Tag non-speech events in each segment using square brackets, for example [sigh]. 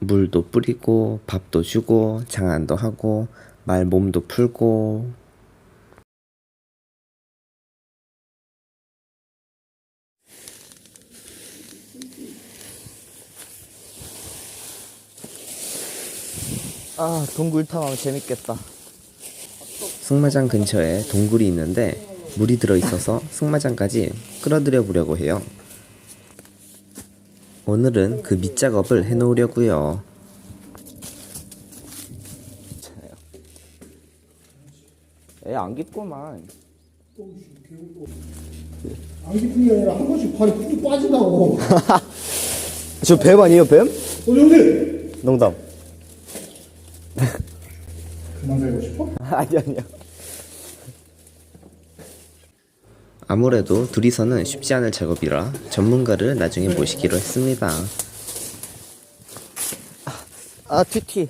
물도 뿌리고 밥도 주고 장안도 하고 말 몸도 풀고 아 동굴 탐험 재밌겠다 승마장 근처에 동굴이 있는데 물이 들어있어서 승마장까지 끌어들여 보려고 해요. 오늘은 그 밑작업을 해놓으려고요. 애안 깊구만 안 깊은 게 아니라 한 번씩 발이 푹 빠진다고. [laughs] 저 뱀 아니에요 뱀? 어, 여기! 농담 그만 살고 싶어? [laughs] 아니 아니요 아무래도 둘이서는 쉽지 않을 작업이라 전문가를 나중에 모시기로 했습니다. 아 튀튀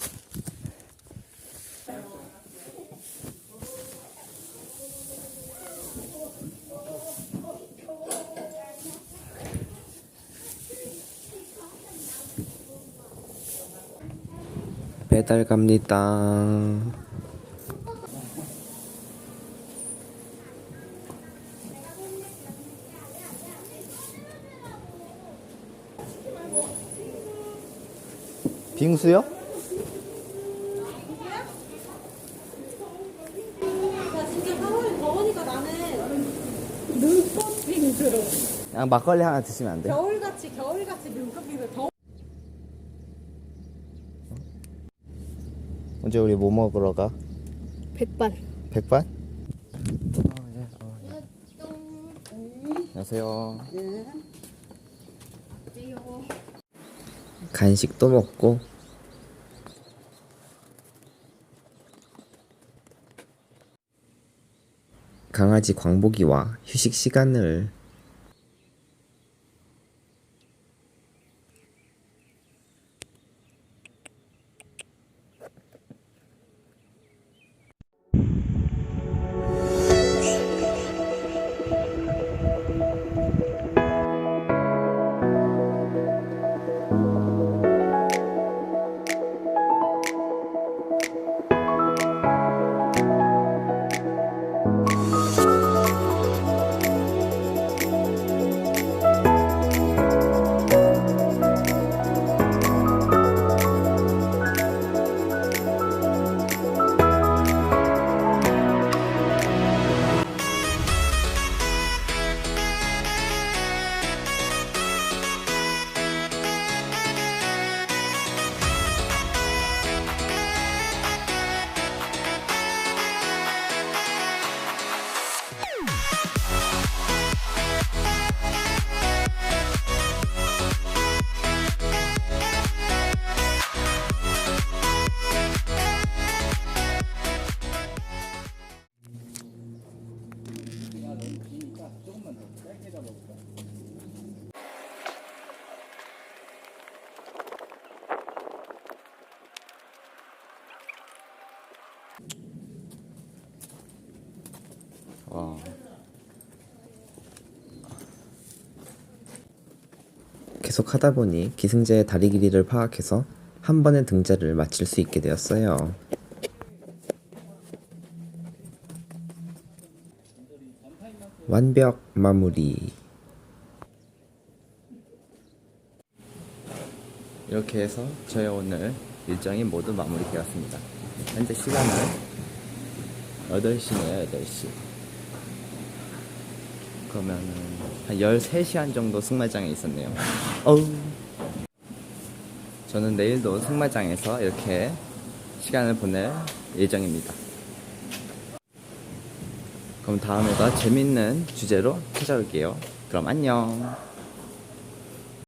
배달 갑니다. 빙수요? 나 진짜 4월에 더우니까 나는 눈꽃 빙수로 그냥 막걸리 하나 드시면 안 돼요? 겨울같이 겨울같이 눈꽃 빙수 더 언제 우리 뭐 먹으러 가? 백반 백반? 안녕하세요 간식도 먹고. 강아지 광복이와 휴식 시간을 계속 하다 보니 기승자의 다리 길이를 파악해서 한 번의 등자를 마칠 수 있게 되었어요. 완벽 마무리. 이렇게 해서 저희 오늘 일정이 모두 마무리되었습니다. 현재 시간은 8시네요, 8시. 그러면은 한 13시간 정도 승마장에 있었네요. 어우. 저는 내일도 승마장에서 이렇게 시간을 보낼 예정입니다. 그럼 다음에 더 재밌는 주제로 찾아올게요. 그럼 안녕.